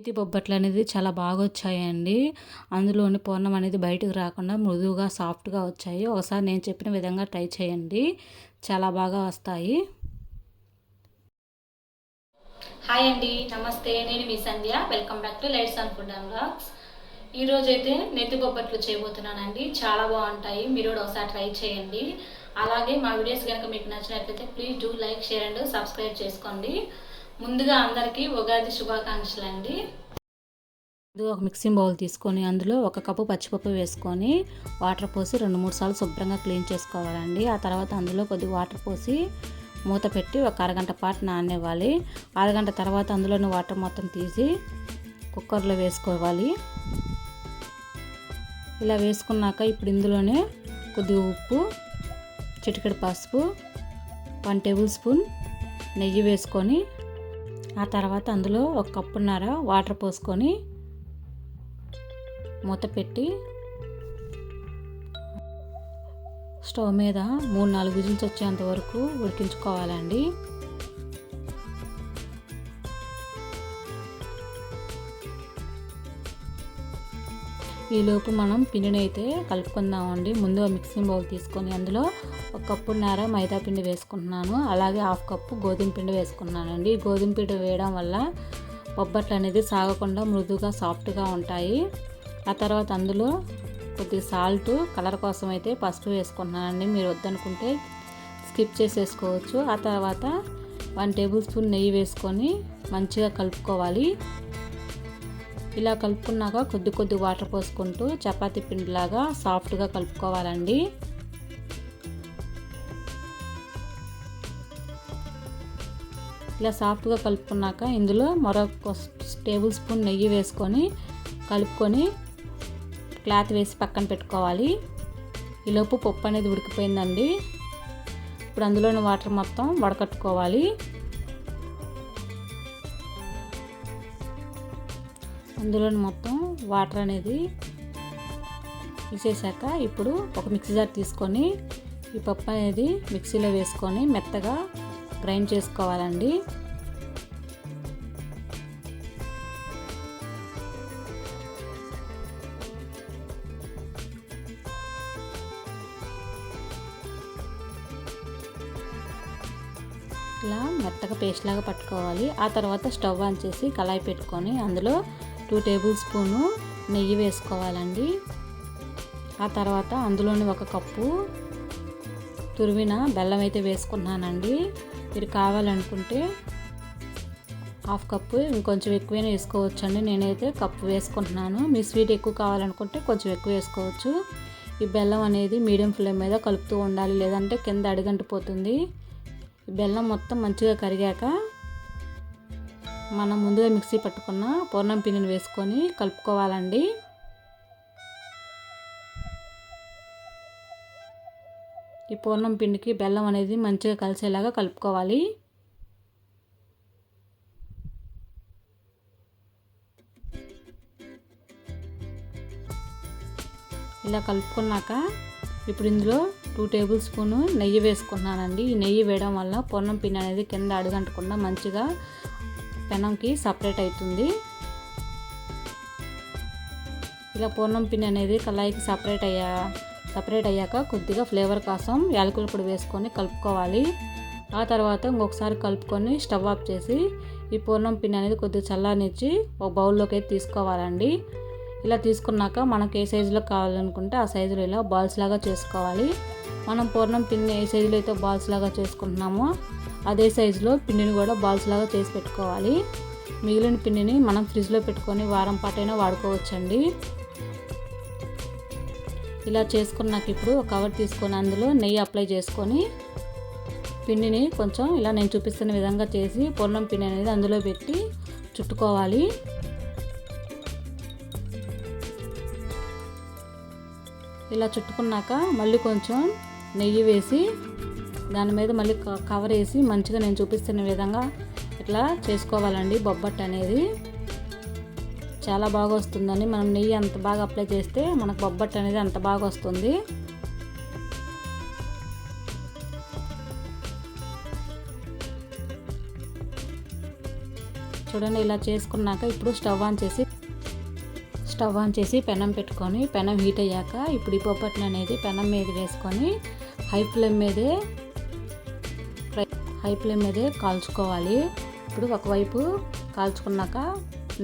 నేతి బొబ్బట్లు అనేది చాలా బాగా వచ్చాయండి. అందులోని పూర్ణం అనేది బయటకు రాకుండా మృదువుగా సాఫ్ట్గా వచ్చాయి. ఒకసారి నేను చెప్పిన విధంగా ట్రై చేయండి. చాలా బాగా వస్తాయి. హాయ్ అండి. నమస్తే. నేను మీ Sandhya. Welcome back to lights and food and blogs ఈరోజైతే నెత్తి బొబ్బట్లు చేయబోతున్నానండి. చాలా బాగుంటాయి. మీరు కూడా ఒకసారి ట్రై చేయండి. అలాగే మా వీడియోస్ కనుక మీకు నచ్చినట్లయితే please do like share and subscribe చేసుకోండి. ముందుగా అందరికీ ఉగాది శుభాకాంక్షలు అండి ఒక మిక్సింగ్ బౌల్ తీసుకొని అందులో ఒక కప్పు పచ్చిపప్పు వేసుకొని వాటర్ పోసి రెండు మూడు సార్లు శుభ్రంగా క్లీన్ చేసుకోవాలండి. ఆ తర్వాత అందులో కొద్దిగా వాటర్ పోసి మూత పెట్టి ఒక అరగంట పాటు నాననివ్వాలి. అరగంట తర్వాత అందులోని వాటర్ మొత్తం తీసి కుక్కర్లో వేసుకోవాలి. ఇలా వేసుకున్నాక ఇప్పుడు ఇందులోనే కొద్దిగా ఉప్పు చిటికెడు పసుపు వన్ టేబుల్ స్పూన్ నెయ్యి వేసుకొని ఆ తర్వాత అందులో ఒక కప్పున్నర వాటర్ పోసుకొని మూత పెట్టి స్టవ్ మీద మూడు నాలుగు విజిల్స్ వచ్చేంత వరకు ఉడికించుకోవాలండి. ఈలోపు మనం పిండిని అయితే కలుపుకుందామండి. ముందు మిక్సింగ్ బౌల్ తీసుకొని అందులో ఒక కప్పు నేర మైదా పిండి వేసుకుంటున్నాను. అలాగే హాఫ్ కప్పు గోధుమ పిండి వేసుకున్నానండి. గోధుమ పిండి వేయడం వల్ల బొబ్బట్లు అనేది సాగకుండా మృదుగా సాఫ్ట్గా ఉంటాయి. ఆ తర్వాత అందులో కొద్దిగా సాల్ట్ కలర్ కోసం అయితే పసుపు వేసుకుంటున్నానండి. మీరు వద్దనుకుంటే స్కిప్ చేసేసుకోవచ్చు. ఆ తర్వాత వన్ టేబుల్ స్పూన్ నెయ్యి వేసుకొని మంచిగా కలుపుకోవాలి. ఇలా కలుపుకున్నాక కొద్ది కొద్ది వాటర్ పోసుకుంటూ చపాతీ పిండిలాగా సాఫ్ట్గా కలుపుకోవాలండి. ఇలా సాఫ్ట్గా కలుపుకున్నాక ఇందులో మరొక టేబుల్ స్పూన్ నెయ్యి వేసుకొని కలుపుకొని క్లాత్ వేసి పక్కన పెట్టుకోవాలి. ఈలోపు పప్పు అనేది ఉడికిపోయిందండి. ఇప్పుడు అందులోని వాటర్ మొత్తం వడకట్టుకోవాలి. అందులోని మొత్తం వాటర్ అనేది తీసేసాక ఇప్పుడు ఒక మిక్సీ జార్ తీసుకొని ఈ పప్పు అనేది మిక్సీలో వేసుకొని మెత్తగా గ్రైండ్ చేసుకోవాలండి. ఇలా మెత్తగా పేస్ట్ లాగా పట్టుకోవాలి. ఆ తర్వాత స్టవ్ ఆన్ చేసి కళాయి పెట్టుకొని అందులో టూ టేబుల్ స్పూను నెయ్యి వేసుకోవాలండి. ఆ తర్వాత అందులోని ఒక కప్పు తురివిన బెల్లం అయితే వేసుకున్నానండి. మీరు కావాలనుకుంటే హాఫ్ కప్పు ఇంకొంచెం ఎక్కువైనా వేసుకోవచ్చండి. నేనైతే కప్పు వేసుకుంటున్నాను. మీ స్వీట్ ఎక్కువ కావాలనుకుంటే కొంచెం ఎక్కువ వేసుకోవచ్చు. ఈ బెల్లం అనేది మీడియం ఫ్లేమ్ మీద కలుపుతూ ఉండాలి లేదంటే కింద అడిగంటిపోతుంది. ఈ బెల్లం మొత్తం మంచిగా కరిగాక మనం ముందుగా మిక్సీ పట్టుకున్న పూర్ణం పిండిని వేసుకొని కలుపుకోవాలండి. ఈ పూర్ణం పిండికి బెల్లం అనేది మంచిగా కలిసేలాగా కలుపుకోవాలి. ఇలా కలుపుకున్నాక ఇప్పుడు ఇందులో టూ టేబుల్ స్పూను నెయ్యి వేసుకున్నానండి. ఈ నెయ్యి వేయడం వల్ల పూర్ణం పిండి అనేది కింద అడుగంటకుండా మంచిగా పెనంకి సపరేట్ అవుతుంది. ఇలా పూర్ణం పిండి అనేది కళాయికి సపరేట్ అయ్యా సపరేట్ అయ్యాక కొద్దిగా ఫ్లేవర్ కోసం యాలకుల పొడి వేసుకొని కలుపుకోవాలి. ఆ తర్వాత ఇంకొకసారి కలుపుకొని స్టవ్ ఆఫ్ చేసి ఈ పూర్ణం పిండి అనేది కొద్దిగా చల్లనిచ్చి ఒక బౌల్లోకి అయితే తీసుకోవాలండి. ఇలా తీసుకున్నాక మనకు ఏ సైజులో కావాలనుకుంటే ఆ సైజులో ఇలా బాల్స్ లాగా చేసుకోవాలి. మనం పూర్ణం పిండిని ఏ సైజులో అయితే బాల్స్ లాగా చేసుకుంటున్నామో అదే సైజులో పిండిని కూడా బాల్స్ లాగా చేసి పెట్టుకోవాలి. మిగిలిన పిండిని మనం ఫ్రిడ్జ్లో పెట్టుకొని వారం పాటైనా వాడుకోవచ్చండి. ఇలా చేసుకున్నాక ఇప్పుడు ఒక కవర్ తీసుకొని అందులో నెయ్యి అప్లై చేసుకొని పిండిని కొంచెం ఇలా నేను చూపిస్తున్న విధంగా చేసి పొన్నం పిండి అనేది అందులో పెట్టి చుట్టుకోవాలి. ఇలా చుట్టుకున్నాక మళ్ళీ కొంచెం నెయ్యి వేసి దాని మీద మళ్ళీ కవర్ వేసి మంచిగా నేను చూపిస్తున్న విధంగా ఇట్లా చేసుకోవాలండి. బొబ్బట్ అనేది చాలా బాగా వస్తుందని మనం నెయ్యి అంత బాగా అప్లై చేస్తే మనకు బొబ్బట్ అనేది అంత బాగా వస్తుంది. చూడండి ఇలా చేసుకున్నాక ఇప్పుడు స్టవ్ ఆన్ చేసి స్టవ్ ఆన్ చేసి పెనం పెట్టుకొని పెనం హీట్ అయ్యాక ఇప్పుడు ఈ బొబ్బట్లు అనేది పెనం మీద వేసుకొని హై ఫ్లేమ్ మీదే ఫ్రై హై ఫ్లేమ్ మీదే కాల్చుకోవాలి. ఇప్పుడు ఒకవైపు కాల్చుకున్నాక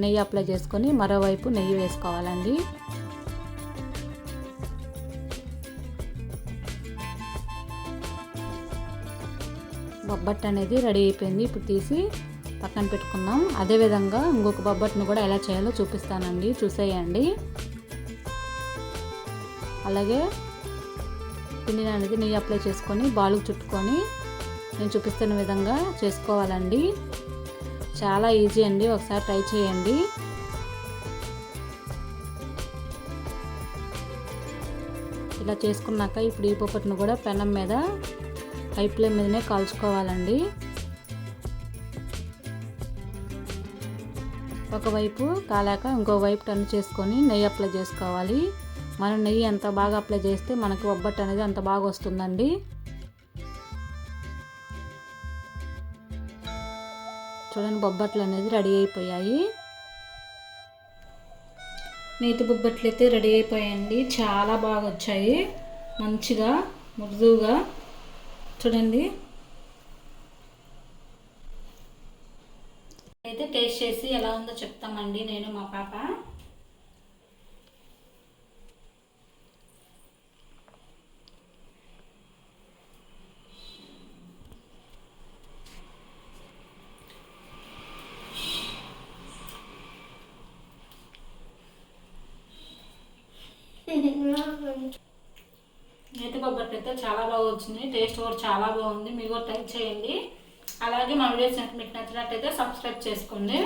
నెయ్యి అప్లై చేసుకొని మరోవైపు నెయ్యి వేసుకోవాలండి. బొబ్బట్ అనేది రెడీ అయిపోయింది. ఇప్పుడు తీసి పక్కన పెట్టుకుందాం. అదేవిధంగా ఇంకొక బొబ్బట్ను కూడా ఎలా చేయాలో చూపిస్తానండి. చూసేయండి. అలాగే పిండిని అనేది నెయ్యి అప్లై చేసుకొని బాలుకు చుట్టుకొని నేను చూపిస్తున్న విధంగా చేసుకోవాలండి. చాలా ఈజీ అండి. ఒకసారి ట్రై చేయండి. ఇలా చేసుకున్నాక ఇప్పుడు ఈ పొప్పట్టును కూడా పెనం మీద హై ఫ్లేమ్ మీదనే కాల్చుకోవాలండి. ఒకవైపు కాలాక ఇంకో వైపు టర్న్ చేసుకొని నెయ్యి అప్లై చేసుకోవాలి. మనం నెయ్యి ఎంత బాగా అప్లై చేస్తే మనకి ఒబ్బట్టు అనేది అంత బాగా వస్తుందండి. చూడండి బొబ్బట్లు అనేది రెడీ అయిపోయాయి. నేతి బొబ్బట్లు అయితే రెడీ అయిపోయాయండి. చాలా బాగా వచ్చాయి. మంచిగా మృదువుగా. చూడండి. అయితే టేస్ట్ చేసి ఎలా ఉందో చెప్తామండి నేను మా పాప. నేతి కొబ్బరి అయితే చాలా బాగా వచ్చింది. టేస్ట్ కూడా చాలా బాగుంది. మీరు కూడా ట్రై చేయండి. అలాగే మా వీడియోస్ మీకు నచ్చినట్టయితే సబ్స్క్రైబ్ చేసుకోండి.